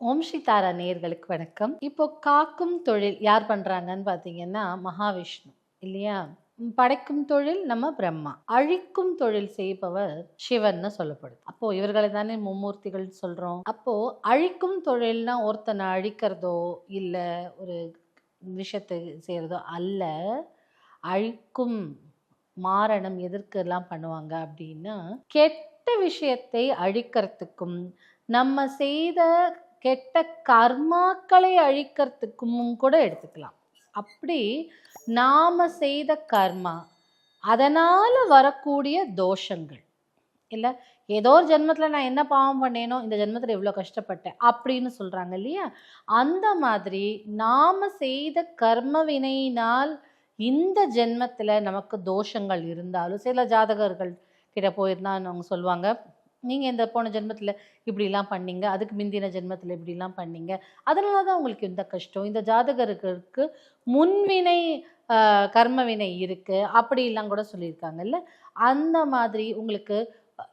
ஓம் ஸ்ரீ தாரா நேயர்களுக்கு வணக்கம். இப்போ காக்கும் தொழில் யார் பண்றாங்கன்னு பார்த்தீங்கன்னா மகாவிஷ்ணு இல்லையா? படைக்கும் தொழில் நம்ம பிரம்மா அழிக்கும் தொழில் செய்பவர் சிவன்னு சொல்லப்படுது. அப்போ இவர்களை தானே மும்மூர்த்திகள் சொல்றோம். அப்போ அழிக்கும் தொழில்னா ஒருத்தனை அழிக்கிறதோ இல்ல ஒரு விஷயத்தை செய்யறதோ அல்ல அழிக்கும் மாரணம் எதற்கு எல்லாம் பண்ணுவாங்க அப்படின்னா கெட்ட விஷயத்தை அழிக்கிறதுக்கும் நம்ம செய்த கெட்ட கர்மாக்களை அழிக்கிறதுக்கும் கூட எடுத்துக்கலாம். அப்படி நாம செய்த கர்மா அதனால் வரக்கூடிய தோஷங்கள். இல்லை ஏதோ ஒரு ஜென்மத்தில் நான் என்ன பாவம் பண்ணேனோ இந்த ஜென்மத்தில் இவ்வளோ கஷ்டப்பட்டேன் அப்படின்னு சொல்கிறாங்க இல்லையா? அந்த மாதிரி நாம் செய்த கர்ம வினையினால் இந்த ஜென்மத்தில் நமக்கு தோஷங்கள் இருந்தாலும் சில ஜாதகர்கள் கிட்ட போயிருந்தான்னு அவங்க சொல்லுவாங்க நீங்கள் இந்த போன ஜென்மத்தில் இப்படிலாம் பண்ணீங்க அதுக்கு முந்தின ஜென்மத்தில் இப்படிலாம் பண்ணீங்க. அதனால தான் உங்களுக்கு இந்த கஷ்டம். இந்த ஜாதகர்களுக்கு முன்வினை கர்மவினை கர்ம வினை அப்படிலாம் கூட சொல்லியிருக்காங்கல்ல? அந்த மாதிரி உங்களுக்கு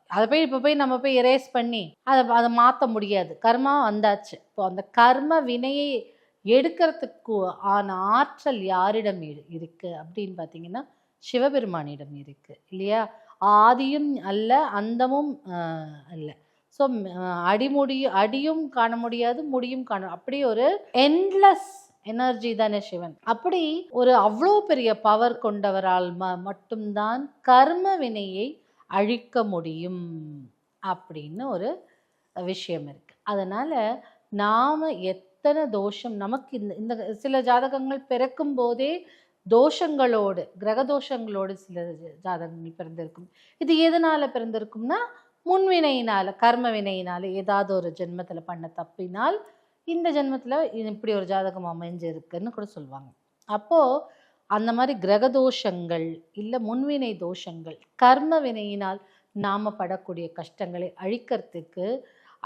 அதை போய் இப்போ போய் நம்ம போய் எரேஸ் பண்ணி அதை அதை மாற்ற முடியாது. கர்மா வந்தாச்சு. இப்போ அந்த கர்ம வினையை எடுக்கிறதுக்கு ஆன ஆற்றல் யாரிடம் இரு- இருக்கு அப்படின்னு பார்த்தீங்கன்னா சிவபெருமானிடம் இருக்கு இல்லையா? ஆதியும் அல்ல அந்தமும் அல்ல. ஸோ அடிமுடி அடியும் காண முடியாது முடியும் காண அப்படி ஒரு என்லெஸ் எனர்ஜி தானே சிவன். அப்படி ஒரு அவ்வளோ பெரிய பவர் கொண்டவரால் ம மட்டும்தான் கர்ம வினையை அழிக்க முடியும் அப்படின்னு ஒரு விஷயம் இருக்கு. அதனால நாம் எத்தனை தோஷம் நமக்கு இந்த இந்த சில ஜாதகங்கள் பிறக்கும் போதே தோஷங்களோடு கிரக தோஷங்களோடு சில ஜாதகங்கள் பிறந்திருக்கும். இது எதனால் பிறந்திருக்கும்னா முன்வினையினால் கர்ம வினையினால் ஏதாவது ஒரு ஜென்மத்தில் பண்ண தப்பினால் இந்த ஜென்மத்தில் இது இப்படி ஒரு ஜாதகம் அமைஞ்சிருக்குன்னு கூட சொல்லுவாங்க அப்போ அந்த மாதிரி கிரக தோஷங்கள் இல்லை முன்வினை தோஷங்கள் கர்ம வினையினால் நாம் படக்கூடிய கஷ்டங்களை அழிக்கிறதுக்கு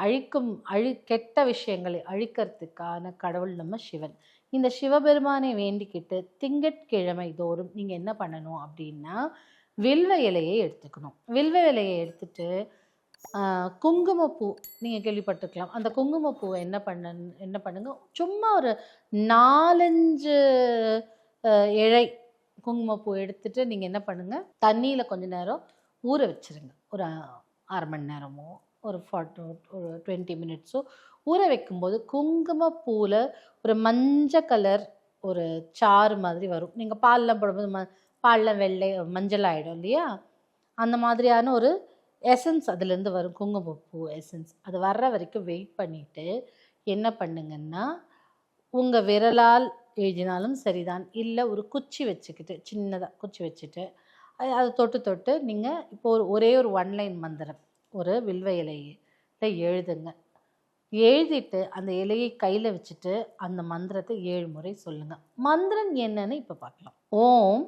அழிக்கும் அழி கெட்ட விஷயங்களை அழிக்கிறதுக்கான கடவுள் நம்ம சிவன். இந்த சிவபெருமானை வேண்டிக்கிட்டு திங்கட்கிழமை தோறும் நீங்கள் என்ன பண்ணணும் அப்படின்னா வில்வ இலையை எடுத்துக்கணும். வில்வ இலையை எடுத்துட்டு குங்குமப்பூ நீங்கள் கேள்விப்பட்டிருக்கலாம். அந்த குங்குமப்பூவை என்ன பண்ண என்ன பண்ணுங்க? சும்மா ஒரு நாலஞ்சு இழை குங்குமப்பூ எடுத்துட்டு நீங்கள் என்ன பண்ணுங்கள் தண்ணியில் கொஞ்ச நேரம் ஊற வச்சுருங்க. ஒரு அரை மணி நேரமோ ஒரு ஃபார்ட் ஒரு டுவெண்ட்டி மினிட்ஸோ ஊற வைக்கும்போது குங்குமப்பூவில் ஒரு மஞ்சள் கலர் ஒரு சாறு மாதிரி வரும். நீங்கள் பால்லாம் போடும்போது ம பால்லாம் வெள்ளை மஞ்சள் ஆகிடும் இல்லையா? அந்த மாதிரியான ஒரு எசன்ஸ் அதுலேருந்து வரும். குங்குமப்பூ எசன்ஸ் அது வர்ற வரைக்கும் வெயிட் பண்ணிவிட்டு என்ன பண்ணுங்கன்னா உங்கள் விரலால் எழுதினாலும் சரிதான். இல்லை ஒரு குச்சி வச்சுக்கிட்டு சின்னதாக குச்சி வச்சுட்டு அது அதை தொட்டு தொட்டு நீங்கள் இப்போ ஒரு ஒரே ஒரு ஒன்லைன் மந்திரம். ஒரு வில்வ இலையில எழுதுங்க. எழுதிட்டு அந்த இலையை கையில் வச்சுட்டு அந்த மந்திரத்தை ஏழு முறை சொல்லுங்கள் மந்திரம் என்னன்னு இப்போ பார்க்கலாம். ஓம்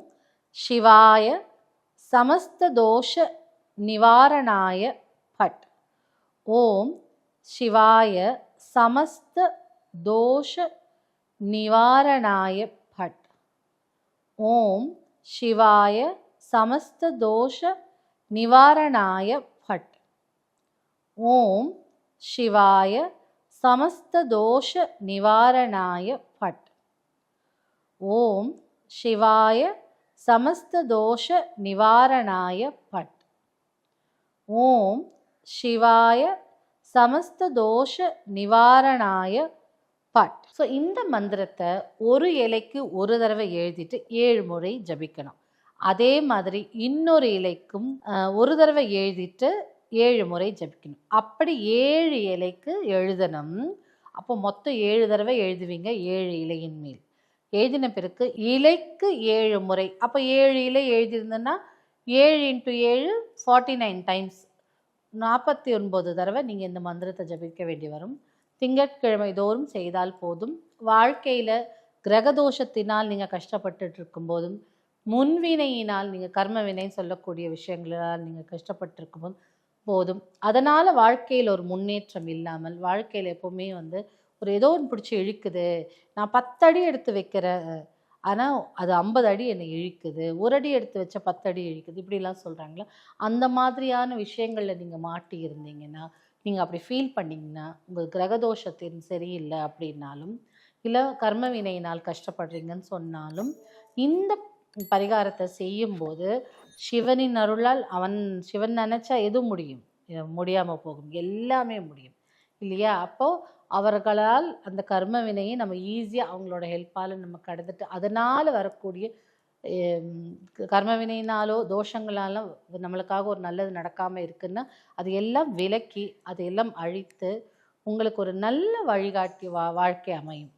சிவாய சமஸ்த தோஷ நிவாரணாய பட். ஓம் சிவாய சமஸ்த தோஷ நிவாரணாய பட். ஓம் சிவாய சமஸ்த தோஷ நிவாரணாய ஓம் சிவாய சமஸ்த தோஷ நிவாரணாய பட். ஓம் சிவாய சமஸ்த தோஷ நிவாரணாய பட். ஓம் சிவாய சமஸ்த தோஷ நிவாரணாய பட். ஸோ இந்த மந்திரத்தை ஒரு இலைக்கு ஒரு தடவை எழுதிட்டு ஏழு முறை ஜபிக்கணும். அதே மாதிரி இன்னொரு இலைக்கும் ஒரு தடவை எழுதிட்டு ஏழு முறை ஜபிக்கணும். அப்படி ஏழு இலைக்கு எழுதணும். அப்போ மொத்தம் ஏழு தடவை எழுதுவீங்க ஏழு இலையின் மேல். எழுதின பிறகு இலைக்கு ஏழு முறை. அப்போ ஏழு இலை எழுதியிருந்தேன்னா ஏழு இன்ட்டு ஏழு ஃபார்ட்டி நைன் டைம்ஸ் நாற்பத்தி ஒன்பது தடவை நீங்கள் இந்த மந்திரத்தை ஜபிக்க வேண்டி வரும். திங்கட்கிழமை தோறும் செய்தால் போதும். வாழ்க்கையில் கிரகதோஷத்தினால் நீங்கள் கஷ்டப்பட்டுட்டு இருக்கும்போதும் முன்வினையினால் நீங்கள் கர்மவினை சொல்லக்கூடிய விஷயங்களால் நீங்கள் கஷ்டப்பட்டிருக்கும்போது போதும். அதனால் வாழ்க்கையில் ஒரு முன்னேற்றம் இல்லாமல் வாழ்க்கையில் எப்போவுமே வந்து ஒரு ஏதோ ஒன்று பிடிச்சி இழுக்குது. நான் பத்தடி எடுத்து வைக்கிறேன் ஆனால் அது ஐம்பது அடி என்னை இழுக்குது. ஒரு அடி எடுத்து வச்ச பத்து அடி இழுக்குது. இப்படிலாம் சொல்கிறாங்களா அந்த மாதிரியான விஷயங்களில் நீங்கள் மாட்டி இருந்தீங்கன்னா நீங்கள் அப்படி ஃபீல் பண்ணிங்கன்னா உங்கள் கிரகதோஷத்தின் சரியில்லை அப்படின்னாலும் இல்லை கர்ம வினையினால் கஷ்டப்படுறீங்கன்னு சொன்னாலும் இந்த பரிகாரத்தை செய்யும்போது சிவனின் அருளால் அவன் சிவன் நினச்சா எதுவும் முடியும்? முடியாமல் போகும். எல்லாமே முடியும். இல்லையா? அப்போது அவர்களால் அந்த கர்ம வினையை நம்ம ஈஸியாக அவங்களோட ஹெல்ப்பால் நம்ம கடந்துட்டு அதனால் வரக்கூடிய கர்ம வினையினாலோ தோஷங்களாலோ நம்மளுக்காக ஒரு நல்லது நடக்காமல் இருக்குன்னா அது எல்லாம் விலக்கி அதையெல்லாம் அழித்து உங்களுக்கு ஒரு நல்ல வழிகாட்டி வா வாழ்க்கை அமையும்.